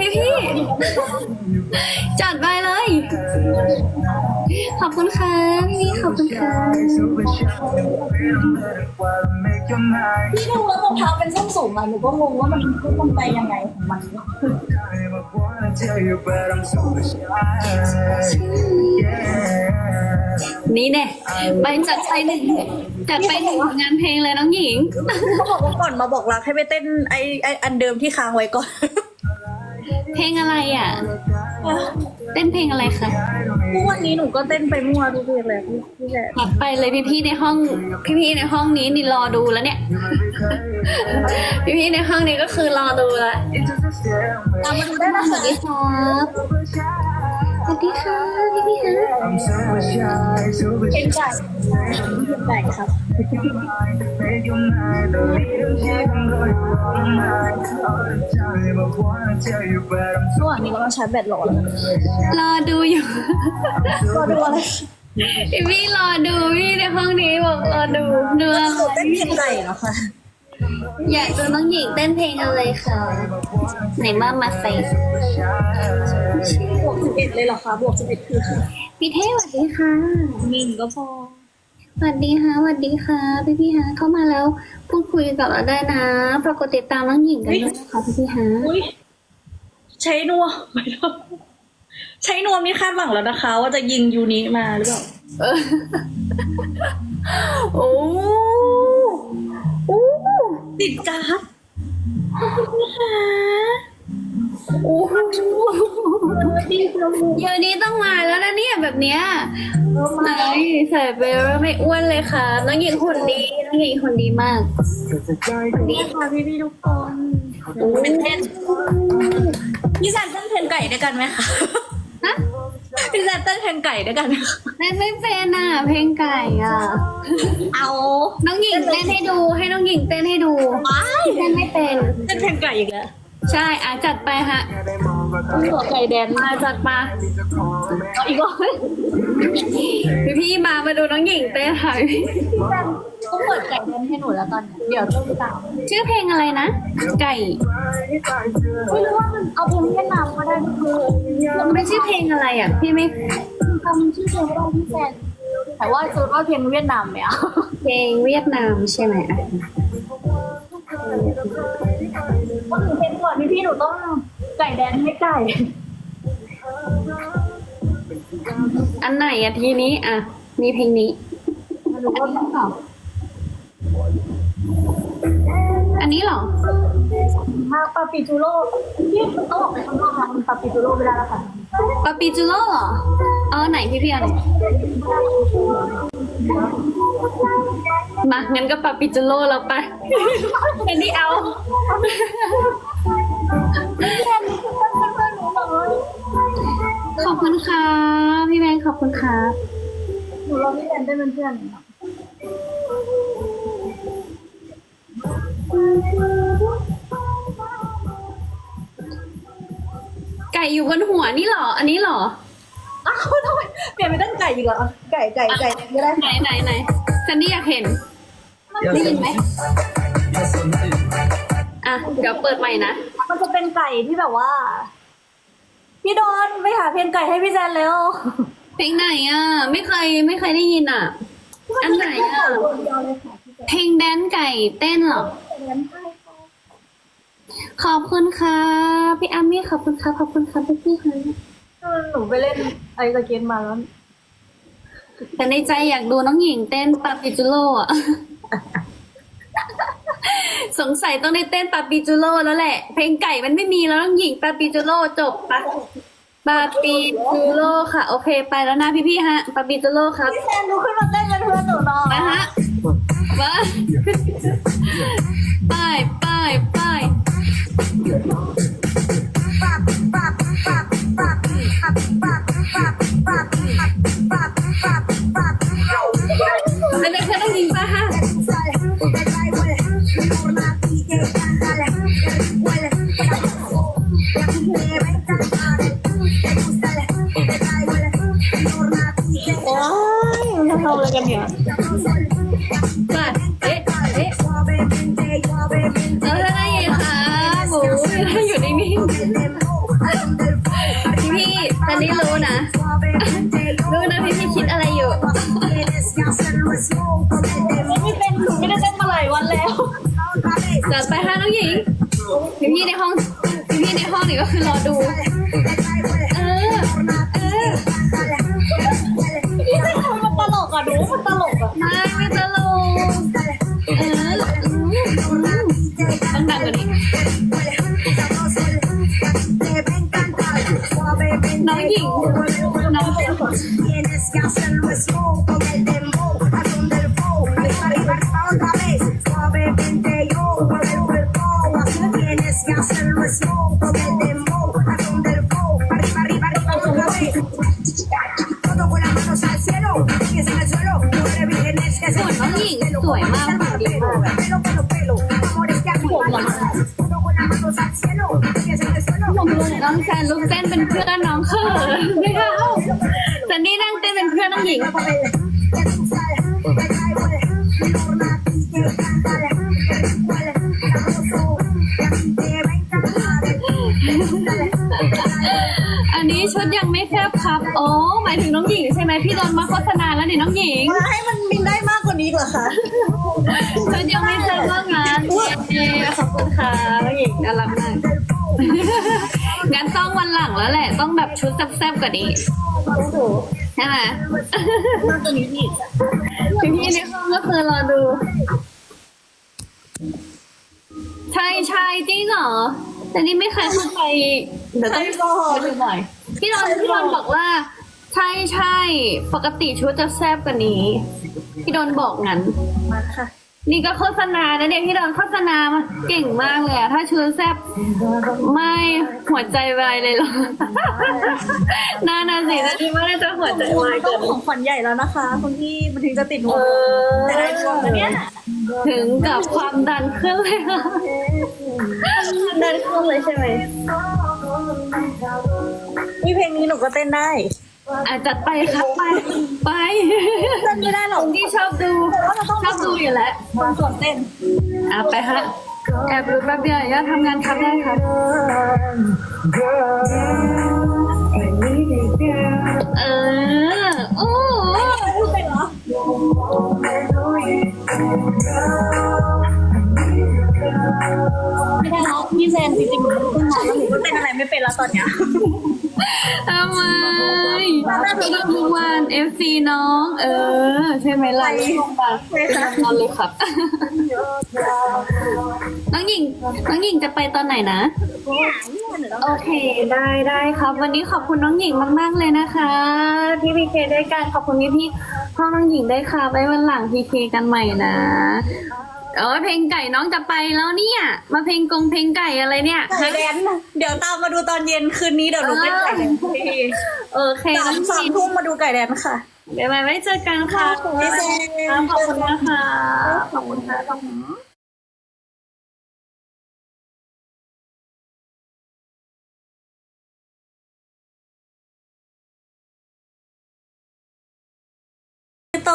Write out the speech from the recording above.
พี่พี่จัดไปเลย ขอบคุณค่ะพี่พี่ขอบคุณค่ะพี่ดูแล้วรองเท้าเป็นส้นสูงอะหนูก็งงว่ามันมันไปยังไงของมันนี่แน่ไปจัดไปหนึ่งจัดไปหนึ่งงานเพลงเลยน้องหญิงเขาบอกว่าก่อนมาบอกรักให้ไปเต้นไอไออันเดิมที่ค้างไว้ก่อน เพลงอะไรอะ เต้นเพลงอะไรคะทุกวันนี้หนูก็เต้นไปมั่วทุกเพลงเลยพี่พี่แหละจัดไปเลยพี่พี่ๆในห้องพี่พี่ๆในห้องนี้นี่รอดูแล้วเนี่ย พี่พี่ๆในห้องนี้ก็คือรอดูแล้วตามมาดูได้นะสวัคะสดีครับ สวัสดีค่ะพี่พี่ๆค่ะเป็นไก่เป็นไก่ครับระหว่างนี้ก็ต้องใชาร์จแบตรอแล้วนะรอดูอยู่รอดูอะไรพี่รอดูพี่ในห้องนี้บอกรอดูดูอะไรเต้นเพลงไก่เหรอคะ อยากดูน้องหญิงเต้นเพลงอะไรคะไหนมามาใส่บวกสิบเอ็ดเลยเหรอคะ บวกสิบเอ็ดคือพี่เท่สวัสดีค่ะมินก็พอสวัสดีค่ะสวัสดีค่ะ พี่พี่ๆฮะเข้ามาแล้วพูดคุยกับเราได้นะปรากฏติดตามน้องหญิงกันด้วยนะคะพี่พี่ๆฮะอุ้ยใช้นัวไม่ต้องใช้นัวมีคาดหวังแล้วนะคะ ว่าจะยิงยูนิมาหรือเปล่า ติดการ์ดขอบคุณนะคะโอ้ดีจังเลยเดี๋ยวนี้ต้องมาแล้วนะเนี่ยแบบเนี้ยไหนใส่ไปแล้วไม่อ้วนเลยค่ะน้องหญิงหุ่นดีน้องหญิงหุ่นดีมากหุ่นดีดีค่ะพี่พี่ๆทุกคนเป็นเพนพี่แซนเต้นเพนไก่ด้วยกันไหมคะฮะ พี่แซนเต้นเพนไก่ด้วยกันไหมคะเล่นไม่เป็นอะ เพลงไก่อะ เอาน้องหญิงเต้นให้ดู ให้น้องหญิงเต้นให้ดูว้ายเต้นไม่เป็น เต้นเพนไก่อีกแล้ว ใช่อะจัดไปฮะ หัวไก่แดนมาจัดมาเอาอีกแล้วพี่พี่ๆมามาดูน้องหญิงเต้นค่ะพี่พี่แซนต้องเปิดไก่แดนให้หนูแล้วตอนนี้เดี๋ยวต้องตามชื่อเพลงอะไรนะ ไก่ไม่รู้ว่ามันเอาเพลงเวียดนามก็ได้คือมันชื่อเพลงอะไรอะ พี่ไม่ทำชื่อเพลงไม่ได้พี่แซนแต่ว่าจะว่าเพลงเวียดนามไหมอะเพลงเวียดนามใช่ไหมอะก็หนูเป็นก่อนพี่พี่หนูต้อง ไก่แดนให้ไก่ อันไหนอะทีนี้อะมีเพลงนี้มาดูว่าต้องตอบอันนี้เหรอมาปาปิจูโร่พี่ต้องออกไปข้างนอกนะมันปาปิจูโร่ไม่ได้แล้วค่ะปาปิจูโร่เหรอ เอาไหนพี่พี่เอาไหนมางั้นก็ปาปิจูโร่แล้วไปอันนี้เอา คุณค่ะ พี่แบงค์ขอบคุณค่ะหนูรอพี่แซนได้เป็นเพื่อนหนูนะไก่อยู่บนหัวนี่เหรอ อันนี้เหรอ อ้าวทำไมเปลี่ยนไปตั้งไก่อีกเหรอไก่ไก่ไก่ไม่ได้ไหนไหนไหนซันดี้อยากเห็น ได้ยินไหมอะ เดี๋ยวเปิดใหม่นะ มันจะเป็นไก่ที่แบบว่าพี่ดอน ไปหาเพลงไก่ให้พี่แซนเร็วเพลงไหนอะ ไม่เคยไม่เคยได้ยินอะ อันไหนอะเดียวเลยค่ะพี่แซนเพลงแดนไก่เต้นเหรอเลี้ยงไก่ค่ะขอบคุณค่ะพี่อามี่ขอบคุณค่ะขอบคุณค่ะพี่พี่ค่ะคือหนูไปเล่นไอสเก็ตมาแล้ว แต่ในใจอยากดูน้องหญิงเต้นปาปิจูโร่อะสงสัยต้องได้เต้นปาปิจูโร่แล้วแหละ เพลงไก่มันไม่มีแล้วน้องหญิงปาปิจูโร่จบปะ ปาปิจูโร่ค่ะ โอเค ไปแล้วนะพี่พี่ๆฮะปาปิจูโร่ครับพี่แซนดูขึ้นมาเต้นเป็นเพื่อนหนูหน่อยมาฮะมาไปไปไป กันเนี่ยมาเอ๊ะเอ๊ะเออได้ยินค่ะหมูอยู่นิ่งๆพี่พี่ตอนนี้รู้นะ รู้นะพี่พี่คิดอะไรอยู่ไม่เป็นหนูไม่ได้เต้นมาหลายวันแล้วจัดไปค่ะน้องหญิง พี่พี่ในห้อง พี่พี่ในห้องนี่ก็คือรอดู ไม่ไม่ตลกเออต้องดังกว่านี้น้องหญิงน้องเป็น Tienes que น้องแซนลุกเต้นเป็นเพื่อนน้องเขินไม่เข้าแต่นี่นั่งเต้นเป็นเพื่อนน้องหญิงอันนี้ชุดยังไม่แคบครับ โอ้หมายถึงน้องหญิงใช่ไหมพี่โดนมาโฆษณาแล้วนี่น้องหญิงให้มันบินได้ ว่านี้เหรอคะชุดยังไม่แคบมากงานเย้ขอบคุณค่ะน้องหญิงน่ารักมากงั้นต้องวันหลังแล้วแหละ ต้องแบบชุดแซ่บๆกว่านี้ใช่ไหมตัวนี้นี่พี่พี่ๆในห้องก็คือรอดู ใช่ใช่จริงเหรอ แต่นี่ไม่เคยเข้าใจเดี๋ยวใช่ต้องก็ดูหน่อยพี่ดอนพี่ดอนบอกว่า ใช่ใช่ปกติชุดจะแซ่บกว่านี้ พี่ดอนบอกงั้น มาค่ะ นี่ก็โฆษณานะเนี่ยพี่ดอนโฆษณามาเก่งมากเลยอะถ้าชุดแซ่บไม่หัวใจวายเลยเหรอน่าน่าสินะนี่ว่าน่าจะหัวใจวายต้เกิองนของขวัญใหญ่แล้วนะคะคุณพี่มันถึงจะติดหัวเออแต่ได้ช่วงแล้วเนี่ยถึงกับความดันขึ้นเลยค่ะดันขึ้นเลยใช่ไหมมีเพลงนี้หนูก็เต้นได้ อาจจัดไปครับไปไปเต้นไม่ได้หรอกที่ชอบดูชอบดูอยู่แล้วบางส่วนเต้นอะไปฮะแอบดูแป๊บเดียวอย่าทำงานครับได้ครับเออโอ้พูดเป็นเหรอไม่ได้หรอกพี่แซนจริงๆหนูเพิ่งมาแล้วหนูก็เต้นอะไรไม่เป็นแล้วตอนเนี้ยทำไมพี่ดู ทุกวัน FC น้อง เออ ใช่ไหมล่ะลงมาเอาเลยครับ น้องหญิง น้องหญิงจะไปตอนไหนนะ โอเค ได้ได้ครับ วันนี้ขอบคุณน้องหญิงมาก ๆ เลยนะคะที่พีเคได้กันขอบคุณพี่พี่ห้องน้องหญิงได้ค่ะไว้วันหลังพีเคกันใหม่นะเออเพลงไก่น้องจะไปแล้วเนี่ย มาเพลงกงเพลงไก่อะไรเนี่ยไก่แดนเดี๋ยวตามมาดูตอนเย็นคืนนี้เดี๋ยวหนูเต้นไก่แดนพี่ โอเคสามน้องสาหมญิงทุ่มมาดูไก่แดนค่ะเดี๋ยวไว้เจอกันค่ะพี่แซนขอบคุณนะคะขอบคุณค่ะโต